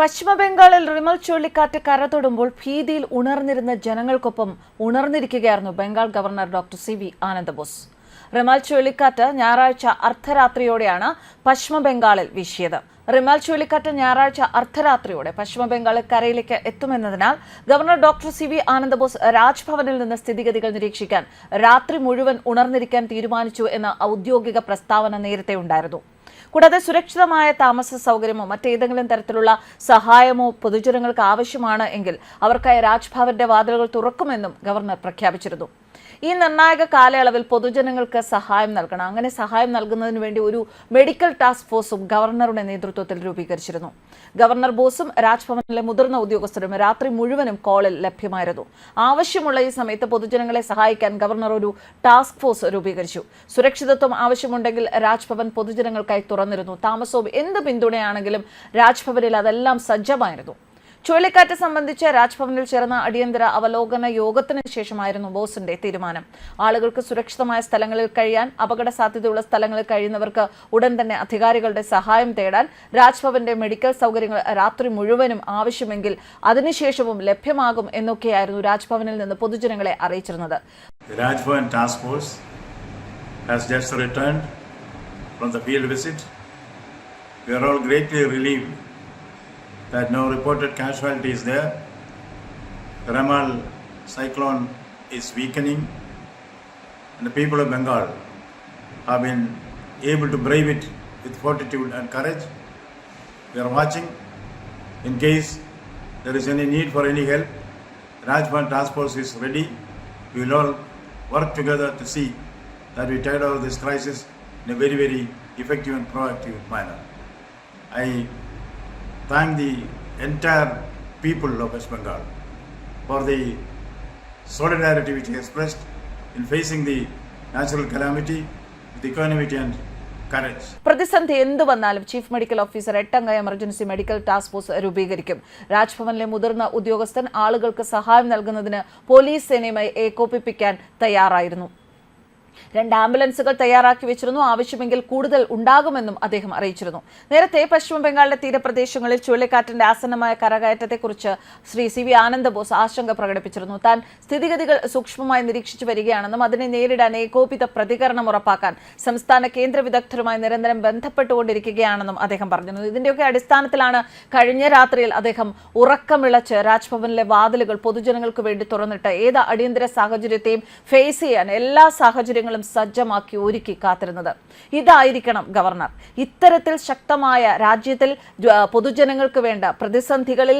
പശ്ചിമബംഗാളിൽ റിമൽ ചുഴലിക്കാറ്റ് കരതൊടുമ്പോൾ ഭീതിയിൽ ഉണർന്നിരുന്ന ജനങ്ങൾക്കൊപ്പം ഉണർന്നിരിക്കുകയായിരുന്നു Bengal governor doctor C V Anandabose. Remal ചുഴലിക്കാറ്റ് ഞായറാഴ്ച അർദ്ധരാത്രിയോടെയാണ് പശ്ചിമബംഗാളിൽ വീശിയത്. റിമൽ ചുഴലിക്കാറ്റ് ഞായറാഴ്ച അർദ്ധരാത്രിയോടെ പശ്ചിമബംഗാളിൽ കരയിലേക്ക് എത്തുമെന്നതിനാൽ governor doctor C V Anandabose രാജ്ഭവനിൽ നിന്ന് സ്ഥിതിഗതികൾ നിരീക്ഷിക്കാൻ രാത്രി മുഴുവൻ ഉണർന്നിരിക്കാൻ തീരുമാനിച്ചു എന്ന ഔദ്യോഗിക പ്രസ്താവന നേരത്തെ ഉണ്ടായിരുന്നു. കൂടാതെ സുരക്ഷിതമായ താമസ സൗകര്യമോ മറ്റേതെങ്കിലും തരത്തിലുള്ള സഹായമോ പൊതുജനങ്ങൾക്ക് ആവശ്യമാണ് എങ്കിൽ അവർക്കായി രാജ്ഭവന്റെ വാതിലുകൾ തുറക്കുമെന്നും ഗവർണർ പ്രഖ്യാപിച്ചിരുന്നു. ഈ നിർണായക കാലയളവിൽ പൊതുജനങ്ങൾക്ക് സഹായം നൽകണം. അങ്ങനെ സഹായം നൽകുന്നതിന് വേണ്ടി ഒരു മെഡിക്കൽ ടാസ്ക് ഫോഴ്സും ഗവർണറുടെ നേതൃത്വത്തിൽ രൂപീകരിച്ചിരുന്നു. ഗവർണർ ബോസും രാജ്ഭവനിലെ മുതിർന്ന ഉദ്യോഗസ്ഥരും രാത്രി മുഴുവനും കോളിൽ ലഭ്യമായിരുന്നു. ആവശ്യമുള്ള ഈ സമയത്ത് പൊതുജനങ്ങളെ സഹായിക്കാൻ ഗവർണർ ഒരു ടാസ്ക് ഫോഴ്സ് രൂപീകരിച്ചു. സുരക്ഷിതത്വം ആവശ്യമുണ്ടെങ്കിൽ രാജ്ഭവൻ പൊതുജനങ്ങൾക്കായി തുറന്നിരുന്നു. താമസവും എന്ത് പിന്തുണയാണെങ്കിലും രാജ്ഭവനിൽ അതെല്ലാം സജ്ജമായിരുന്നു. ചുഴലിക്കാറ്റ് സംബന്ധിച്ച് രാജ്ഭവനിൽ ചേർന്ന അടിയന്തര അവലോകന യോഗത്തിന് ശേഷമായിരുന്നു ബോസിന്റെ തീരുമാനം ആളുകൾക്ക് സുരക്ഷിതമായ സ്ഥലങ്ങളിൽ കഴിയാൻ അപകട സാധ്യതയുള്ള സ്ഥലങ്ങളിൽ കഴിയുന്നവർക്ക് ഉടൻ തന്നെ അധികാരികളുടെ സഹായം തേടാൻ രാജ്ഭവന്റെ മെഡിക്കൽ സൗകര്യങ്ങൾ രാത്രി മുഴുവനും ആവശ്യമെങ്കിൽ അതിനുശേഷവും ലഭ്യമാകും എന്നൊക്കെയായിരുന്നു രാജ്ഭവനിൽ നിന്ന് പൊതുജനങ്ങളെ അറിയിച്ചിരുന്നത് Rajbhavan force. We are all greatly relieved that no reported casualties there. The Ramal cyclone is weakening, and the people of Bengal have been able to brave it with fortitude and courage. We are watching in case there is any need for any help. Rajbhavan Task Force is ready. We will all work together to see that we tide over this crisis in a very, very effective and proactive manner. I thank the entire people of West Bengal for the solidarity which expressed in facing the natural calamity with equanimity and പ്രതിസന്ധി എന്ത് വന്നാലും chief medical officer എട്ടംഗ emergency medical task force രൂപീകരിക്കും. രാജ്ഭവനിലെ മുതിർന്ന ഉദ്യോഗസ്ഥൻ ആളുകൾക്ക് സഹായം നൽകുന്നതിന് പോലീസ് സേനയുമായി ഏകോപിപ്പിക്കാൻ തയ്യാറായിരുന്നു. രണ്ട് ആംബുലൻസുകൾ തയ്യാറാക്കി വെച്ചിരുന്നു. ആവശ്യമെങ്കിൽ കൂടുതൽ ഉണ്ടാകുമെന്നും അദ്ദേഹം അറിയിച്ചിരുന്നു. നേരത്തെ പശ്ചിമ ബംഗാളിലെ തീരപ്രദേശങ്ങളിൽ ചുഴലിക്കാറ്റിന്റെ ആസന്നമായ കരകയറ്റത്തെക്കുറിച്ച് ശ്രീ സി വി ആനന്ദബോസ് ആശങ്ക പ്രകടിപ്പിച്ചിരുന്നു. താൻ സ്ഥിതിഗതികൾ സൂക്ഷ്മമായി നിരീക്ഷിച്ചു വരികയാണെന്നും അതിനെ നേരിടാൻ ഏകോപിത പ്രതികരണം ഉറപ്പാക്കാൻ സംസ്ഥാന കേന്ദ്ര വിദഗ്ധരുമായി നിരന്തരം ബന്ധപ്പെട്ടുകൊണ്ടിരിക്കുകയാണെന്നും അദ്ദേഹം പറഞ്ഞു ഇതിന്റെയൊക്കെ അടിസ്ഥാനത്തിലാണ് കഴിഞ്ഞ രാത്രിയിൽ അദ്ദേഹം ഉറക്കമിളച്ച് രാജ്ഭവനിലെ വാതിലുകൾ പൊതുജനങ്ങൾക്ക് വേണ്ടി തുറന്നിട്ട് ഏത് അടിയന്തര സാഹചര്യത്തെയും ഫേസ് ചെയ്യാൻ എല്ലാ സാഹചര്യങ്ങളും സജ്ജമാക്കി ഒരുക്കി കാത്തിരുന്നത്. ഇതായിരിക്കണം ഗവർണർ. ഇത്തരത്തിൽ ശക്തമായ രാജ്യത്തിൽ പൊതുജനങ്ങൾക്ക് വേണ്ട പ്രതിസന്ധികളിൽ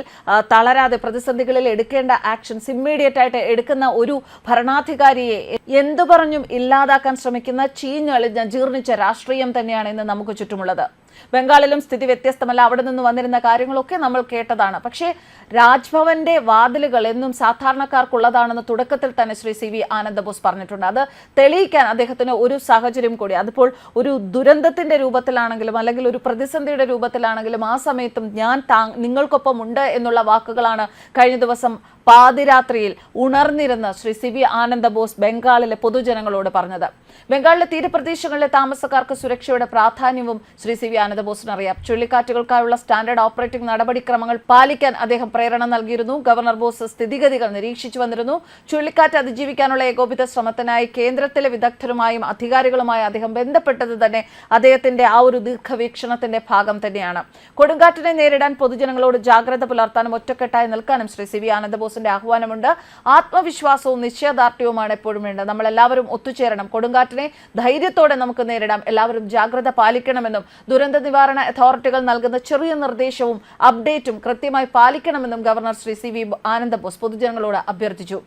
തളരാതെ പ്രതിസന്ധികളിൽ എടുക്കേണ്ട ആക്ഷൻസ് ഇമ്മീഡിയറ്റ് ആയിട്ട് എടുക്കുന്ന ഒരു ഭരണാധികാരിയെ എന്തു പറഞ്ഞും ഇല്ലാതാക്കാൻ ശ്രമിക്കുന്ന ചീഞ്ഞളിഞ്ഞ ജീർണിച്ച രാഷ്ട്രീയം തന്നെയാണ് ഇന്ന് നമുക്ക് ചുറ്റുമുള്ളത്. ബംഗാളിലും സ്ഥിതി വ്യത്യസ്തമല്ല. അവിടെ നിന്ന് വന്നിരുന്ന കാര്യങ്ങളൊക്കെ നമ്മൾ കേട്ടതാണ്. പക്ഷേ രാജ്ഭവന്റെ വാതിലുകൾ എന്നും സാധാരണക്കാർക്കുള്ളതാണെന്ന് തുടക്കത്തിൽ തന്നെ ശ്രീ സി വി ആനന്ദബോസ് പറഞ്ഞിട്ടുണ്ട്. അത് തെളിയിക്കാൻ അദ്ദേഹത്തിന് ഒരു സാഹചര്യം കൂടി. അതിപ്പോൾ ഒരു ദുരന്തത്തിന്റെ രൂപത്തിലാണെങ്കിലും അല്ലെങ്കിൽ ഒരു പ്രതിസന്ധിയുടെ രൂപത്തിലാണെങ്കിലും ആ സമയത്തും ഞാൻ താ നിങ്ങൾക്കൊപ്പം ഉണ്ട് എന്നുള്ള വാക്കുകളാണ് കഴിഞ്ഞ ദിവസം പാതിരാത്രിയിൽ ഉണർന്നിരുന്ന ശ്രീ സി വി ആനന്ദബോസ് ബംഗാളിലെ പൊതുജനങ്ങളോട് പറഞ്ഞത്. ബംഗാളിലെ തീരപ്രദേശങ്ങളിലെ താമസക്കാർക്ക് സുരക്ഷയുടെ പ്രാധാന്യവും ശ്രീ സി വി ആനന്ദബോസിന് അറിയാം. ചുഴലിക്കാറ്റുകൾക്കായുള്ള സ്റ്റാൻഡേർഡ് ഓപ്പറേറ്റിംഗ് നടപടിക്രമങ്ങൾ പാലിക്കാൻ അദ്ദേഹം പ്രേരണ നൽകിയിരുന്നു. ഗവർണർ ബോസ് സ്ഥിതിഗതികൾ നിരീക്ഷിച്ചു വന്നിരുന്നു. ചുഴലിക്കാറ്റ് അതിജീവിക്കാനുള്ള ഏകോപിത ശ്രമത്തിനായി കേന്ദ്രത്തിലെ വിദഗ്ധരുമായും അധികാരികളുമായി അദ്ദേഹം ബന്ധപ്പെട്ടത് തന്നെ അദ്ദേഹത്തിന്റെ ആ ഒരു ദീർഘവീക്ഷണത്തിന്റെ ഭാഗം തന്നെയാണ്. കൊടുങ്കാറ്റിനെ നേരിടാൻ പൊതുജനങ്ങളോട് ജാഗ്രത പുലർത്താനും ഒറ്റക്കെട്ടായി നിൽക്കാനും ശ്രീ സി വി ആനന്ദബോസിന്റെ ആഹ്വാനമുണ്ട്. ആത്മവിശ്വാസവും നിശ്ചയദാർഢ്യവുമാണ് എപ്പോഴും വേണ്ടത്. നമ്മൾ എല്ലാവരും ഒത്തുചേരണം. കൊടുങ്കാറ്റിനെ ധൈര്യത്തോടെ നമുക്ക് നേരിടാം. എല്ലാവരും ജാഗ്രത പാലിക്കണമെന്നും ദുരന്ത നിവാരണ അതോറിറ്റികൾ നൽകുന്ന ചെറിയ നിർദ്ദേശവും അപ്ഡേറ്റും കൃത്യമായി പാലിക്കണമെന്നും governor Shri C V Anandabose പൊതുജനങ്ങളോട് അഭ്യർത്ഥിച്ചു.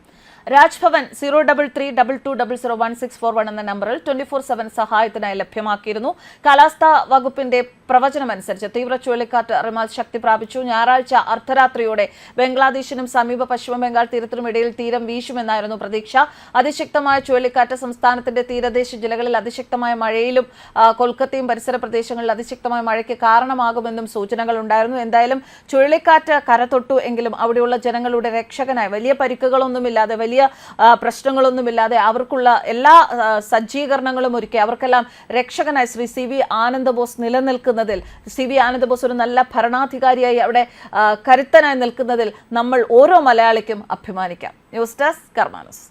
Rajbhavan zero double three double two double zero one six four one എന്ന നമ്പറിൽ ട്വന്റി ഫോർ സെവൻ സഹായത്തിനായി ലഭ്യമാക്കിയിരുന്നു. കാലാവസ്ഥാ വകുപ്പിന്റെ പ്രവചനമനുസരിച്ച് തീവ്ര ചുഴലിക്കാറ്റ് റിമാൽ ശക്തി പ്രാപിച്ചു. ഞായറാഴ്ച അർദ്ധരാത്രിയോടെ ബംഗ്ലാദേശിനും സമീപ പശ്ചിമ ബംഗാൾ തീരത്തിനും ഇടയിൽ തീരം വീശുമെന്നായിരുന്നു പ്രതീക്ഷ. അതിശക്തമായ ചുഴലിക്കാറ്റ് സംസ്ഥാനത്തിന്റെ തീരദേശ ജില്ലകളിൽ അതിശക്തമായ മഴയിലും കൊൽക്കത്തയും പരിസര പ്രദേശങ്ങളിൽ അതിശക്തമായ മഴയ്ക്ക് കാരണമാകുമെന്നും സൂചനകൾ ഉണ്ടായിരുന്നു. എന്തായാലും ചുഴലിക്കാറ്റ് കരതൊട്ടു എങ്കിലും അവിടെയുള്ള ജനങ്ങളുടെ രക്ഷകനായി വലിയ പരിക്കുകളൊന്നുമില്ലാതെ വലിയ പ്രശ്നങ്ങളൊന്നുമില്ലാതെ അവർക്കുള്ള എല്ലാ സജ്ജീകരണങ്ങളും ഒരുക്കി അവർക്കെല്ലാം രക്ഷകനായി ശ്രീ സി വി ആനന്ദബോസ് നിലനിൽക്കുന്നത് നിൽക്കുന്നതിൽ സി വി ആനന്ദബോസ് ഒരു നല്ല ഭരണാധികാരിയായി അവിടെ കരുത്തനായി നിൽക്കുന്നതിൽ നമ്മൾ ഓരോ മലയാളിക്കും അഭിമാനിക്കാം. News desk Karma News.